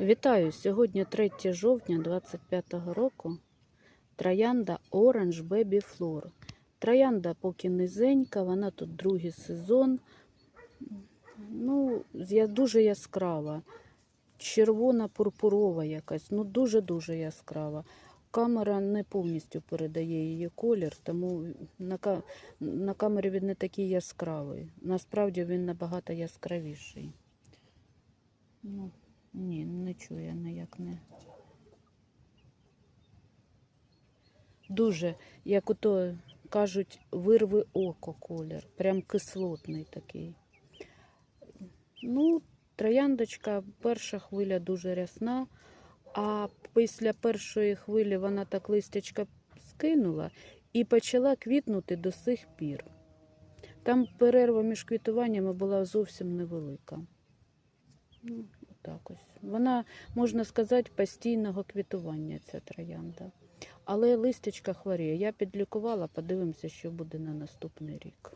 Вітаю! Сьогодні 3 жовтня 25 року. Троянда Orange Baby Floor. Троянда поки низенька, вона тут другий сезон. Ну, дуже яскрава. Червона пурпурова якась, ну дуже-дуже яскрава. Камера не повністю передає її колір, тому на, на камері він не такий яскравий. Насправді він набагато яскравіший. Ну, ні, не чую, ніяк не. Дуже, як ото кажуть, вирви око колір. Прям кислотний такий. Ну, трояндочка, перша хвиля дуже рясна, а після першої хвилі вона так листячка скинула і почала квітнути до сих пір. Там перерва між квітуваннями була зовсім невелика. Так ось. Вона, можна сказати, постійного квітування ця троянда. Але листячка хворіє. Я підлікувала, подивимося, що буде на наступний рік.